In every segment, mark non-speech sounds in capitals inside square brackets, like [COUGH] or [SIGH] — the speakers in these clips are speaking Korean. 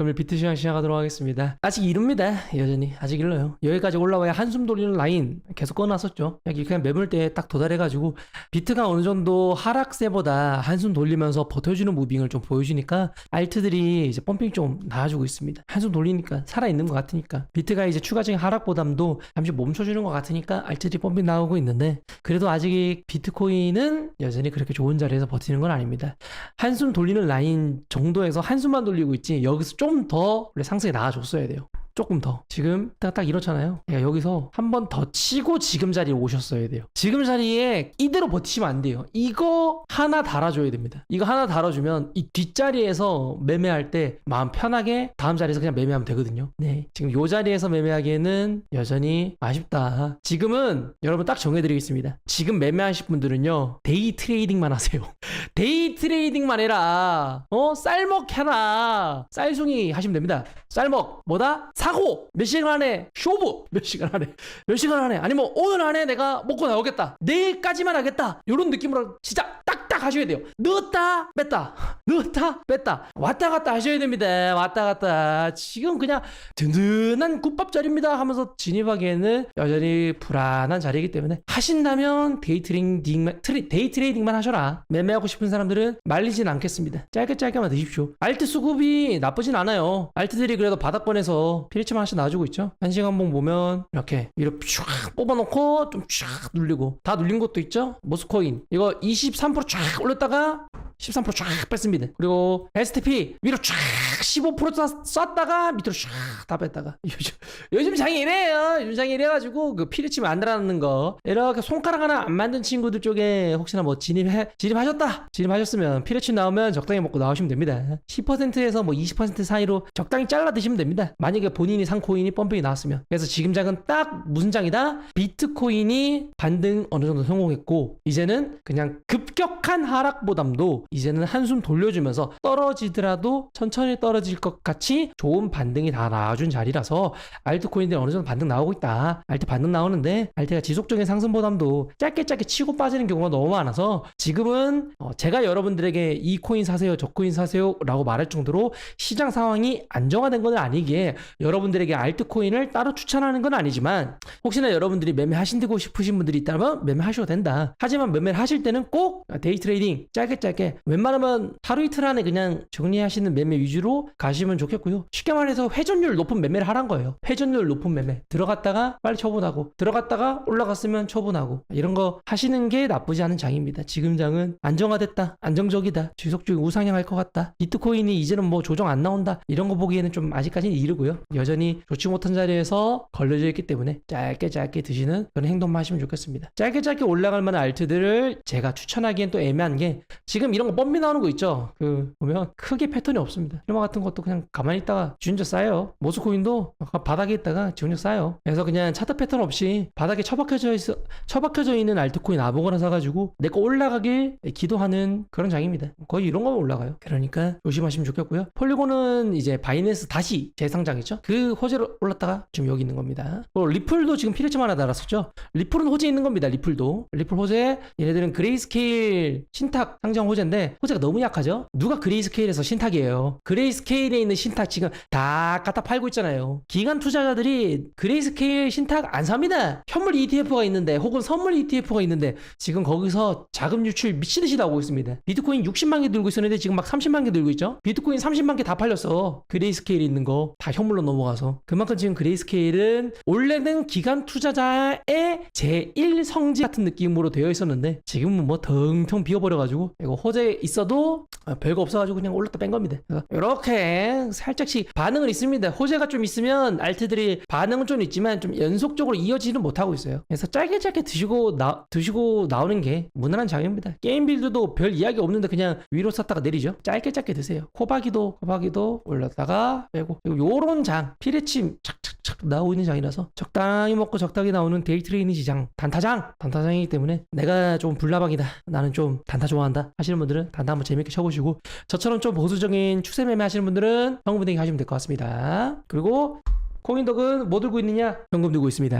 그러면 비트 시장 시작하도록 하겠습니다. 아직 이릅니다. 여전히 아직 일러요. 여기까지 올라와야 한숨 돌리는 라인 계속 꺼놨었죠. 그냥 매물대에 딱 도달해가지고 비트가 어느 정도 하락세보다 한숨 돌리면서 버텨주는 무빙을 좀 보여주니까 알트들이 이제 펌핑 좀 나와주고 있습니다. 한숨 돌리니까 살아있는 것 같으니까 비트가 이제 추가적인 하락 보담도 잠시 멈춰주는 것 같으니까 알트들이 펌핑 나오고 있는데 그래도 아직 비트코인은 여전히 그렇게 좋은 자리에서 버티는 건 아닙니다. 한숨 돌리는 라인 정도에서 한숨만 돌리고 있지 여기서 좀더 상승이 나와줬어야 돼요. 조금 더. 지금 딱, 딱 이렇잖아요. 그러니까 여기서 한 번 더 치고 지금 자리에 오셨어야 돼요. 지금 자리에 이대로 버티시면 안 돼요. 이거 하나 달아줘야 됩니다. 이거 하나 달아주면 이 뒷자리에서 매매할 때 마음 편하게 다음 자리에서 그냥 매매하면 되거든요. 네. 지금 요 자리에서 매매하기에는 여전히 아쉽다. 지금은 여러분 딱 정해드리겠습니다. 지금 매매하실 분들은요. 데이 트레이딩만 하세요. [LAUGHS] 데이 트레이딩만 해라. 어? 쌀먹 해라. 쌀숭이 하시면 됩니다. 쌀먹. 뭐다? 사 사고 몇 시간 안에 쇼부? 몇 시간 안에? 몇 시간 안에? 아니면 오늘 안에 내가 먹고 나오겠다. 내일까지만 하겠다. 이런 느낌으로 진짜 딱딱 하셔야 돼요. 넣었다 뺐다. [LAUGHS] 넣었다 뺐다. 왔다 갔다 하셔야 됩니다. 왔다 갔다. 지금 그냥 든든한 국밥 자리입니다 하면서 진입하기에는 여전히 불안한 자리이기 때문에 하신다면 데이트레이딩 트레, 데이트레이딩만 하셔라. 매매하고 싶은 사람들은 말리진 않겠습니다. 짧게 짧게만 드십시오. 알트 수급이 나쁘진 않아요. 알트들이 그래도 바닥권에서 필 1층 하나씩 놔주고 있죠. 한시간봉 보면 이렇게 위로 쫙 뽑아놓고 좀 쫙 눌리고 다 눌린 것도 있죠. 모스코인 이거 23%쫙 올렸다가 13%쫙 뺐습니다. 그리고 STP 위로 쫙 15% 쐈, 쐈다가 밑으로 쫙다 뺐다가 [LAUGHS] 요즘 요즘 장이 이래요. 요즘 장이 이래가지고 그 피리치 만들어놨는 거 이렇게 손가락 하나 안 만든 친구들 쪽에 혹시나 뭐 진입해 진입하셨다 진입하셨으면 피리치 나오면 적당히 먹고 나오시면 됩니다. 10%에서 뭐 20% 사이로 적당히 잘라 드시면 됩니다. 만약에 본인이 산 코인이 펌핑이 나왔으면 그래서 지금 장은 딱 무슨 장이다? 비트코인이 반등 어느 정도 성공했고 이제는 그냥 급격한 하락 보담도 이제는 한숨 돌려주면서 떨어지더라도 천천히 떨어 질 것 같이 좋은 반등이 다 나와준 자리라서 알트코인들 어느 정도 반등 나오고 있다. 알트 반등 나오는데 알트가 지속적인 상승 보담도 짧게 짧게 치고 빠지는 경우가 너무 많아서 지금은 어, 제가 여러분들에게 이 코인 사세요, 저 코인 사세요 라고 말할 정도로 시장 상황이 안정화된 건 아니기에 여러분들에게 알트코인을 따로 추천하는 건 아니지만 혹시나 여러분들이 매매하신다고 싶으신 분들이 있다면 매매하셔도 된다. 하지만 매매를 하실 때는 꼭 데이 트레이딩 짧게 짧게 웬만하면 하루 이틀 안에 그냥 정리하시는 매매 위주 로 가시면 좋겠고요. 쉽게 말해서 회전율 높은 매매를 하란 거예요. 회전율 높은 매매. 들어갔다가 빨리 처분하고 들어갔다가 올라갔으면 처분하고 이런 거 하시는 게 나쁘지 않은 장입니다. 지금 장은 안정화됐다. 안정적이다. 지속적인 우상향할 것 같다. 비트코인이 이제는 뭐 조정 안 나온다. 이런 거 보기에는 좀 아직까지는 이르고요. 여전히 좋지 못한 자리에서 걸려져 있기 때문에 짧게 짧게 드시는 그런 행동만 하시면 좋겠습니다. 짧게 짧게 올라갈 만한 알트들을 제가 추천하기엔 또 애매한 게 지금 이런 거 뻔미 나오는 거 있죠. 그 보면 크게 패턴이 없습니다. 거 같은 것도 그냥 가만히 있다가 지운저 쌓여요. 모스코인도 바닥에 있다가 지운저 쌓여. 그래서 그냥 차트 패턴 없이 바닥에 처박혀져 있어 처박혀져 있는 알트코인 아무거나 사가지고 내 거 올라가길 기도하는 그런 장입니다. 거의 이런 거만 올라가요. 그러니까 조심하시면 좋겠고요. 폴리곤은 이제 바이낸스 다시 재상장이죠. 그 호재로 올랐다가 지금 여기 있는 겁니다. 뭐 리플도 지금 피레츠만 하나 달았었죠. 리플은 호재 있는 겁니다. 리플도 리플 호재 얘네들은 그레이스케일 신탁 상장 호재인데 호재가 너무 약하죠. 누가 그레이스케일에서 신탁이에요. 그레이스 케일에 있는 신탁 지금 다 갖다 팔고 있잖아요. 기관 투자자들이 그레이스케일 신탁 안 삽니다. 현물 ETF가 있는데 혹은 선물 ETF가 있는데 지금 거기서 자금 유출 미치듯이 나오고 있습니다. 비트코인 60만 개 들고 있었는데 지금 막 30만 개 들고 있죠. 비트코인 30만 개 다 팔렸어. 그레이스케일에 있는 거 다 현물로 넘어가서 그만큼 지금 그레이스케일은 원래는 기관 투자자의 제1 성지 같은 느낌으로 되어 있었는데 지금은 뭐 텅텅 비어버려가지고 이거 호재 있어도 아, 별거 없어가지고 그냥 올랐다 뺀 겁니다. 그래서 이렇게 살짝씩 반응은 있습니다. 호재가 좀 있으면 알트들이 반응은 좀 있지만 좀 연속적으로 이어지는 못하고 있어요. 그래서 짧게 짧게 드시고 나 드시고 나오는 게 무난한 장입니다. 게임 빌드도 별 이야기 없는데 그냥 위로 샀다가 내리죠. 짧게 짧게 드세요. 코박이도 코박이도 올렸다가 빼고 요런 장 피레침 착착 착 나오고 있는 장이라서 적당히 먹고 적당히 나오는 데이 트레이닝 시장. 단타장! 단타장이기 때문에 내가 좀 불나방이다. 나는 좀 단타 좋아한다. 하시는 분들은 단타 한번 재밌게 쳐보시고 저처럼 좀 보수적인 추세 매매 하시는 분들은 현금 분대기 하시면 될 것 같습니다. 그리고 코인덕은 뭐 들고 있느냐? 현금 들고 있습니다.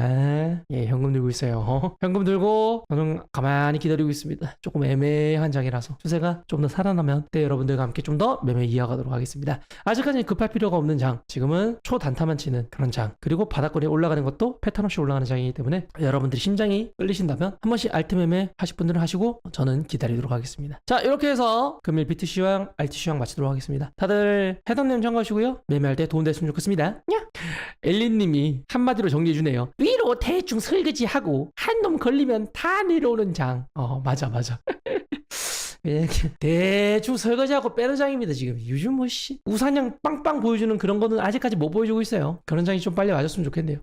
예, 현금 들고 있어요. 현금 들고 저는 가만히 기다리고 있습니다. 조금 애매한 장이라서 추세가 좀 더 살아나면 때 여러분들과 함께 좀 더 매매 이어가도록 하겠습니다. 아직까지는 급할 필요가 없는 장. 지금은 초단타만 치는 그런 장. 그리고 바닥권에 올라가는 것도 패턴 없이 올라가는 장이기 때문에 여러분들이 심장이 끌리신다면 한 번씩 알트 매매 하실 분들은 하시고 저는 기다리도록 하겠습니다. 자, 이렇게 해서 금일 알트 시황 마치도록 하겠습니다. 다들 해당님 참고하시고요. 매매할 때 도움 됐으면 좋겠습니다. 냐! 엘린님이 한마디로 정리해주네요. 위로 대충 설거지하고 한 놈 걸리면 다 내려오는 장. 어, 맞아, 맞아. [LAUGHS] 대충 설거지하고 빼는 장입니다 지금 요즘 뭐씨 우산양 빵빵 보여주는 그런 거는 아직까지 못 보여주고 있어요 그런 장이 좀 빨리 와줬으면 좋겠네요